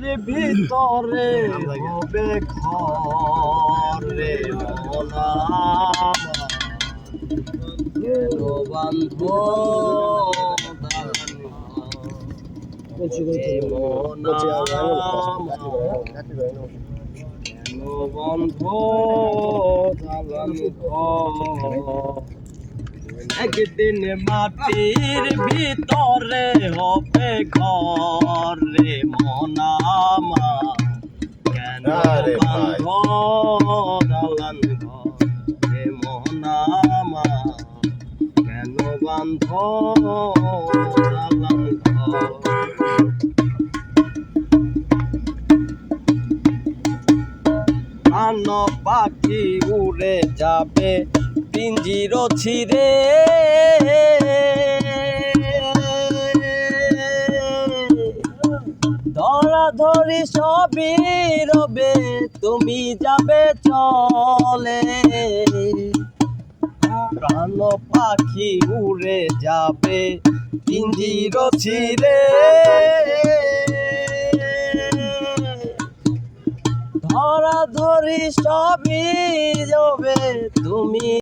মাটির ভিতরে হবে ঘরে মোনা একদিন মাটির ভিতরে হবে ঘরে মনামা বাঁধ দালান ঘরে মনামা কেন বান্ধ দালান আন পাখি উড়ে যাবে পিঞ্জির ছিঁড়ে। ধরা ধরি সবই রবে, তুমি যাবে চলে। প্রাণ পাখি উড়ে যাবে পিঞ্জির ছিঁড়ে ধরা ধরি সবই যাবে তুমি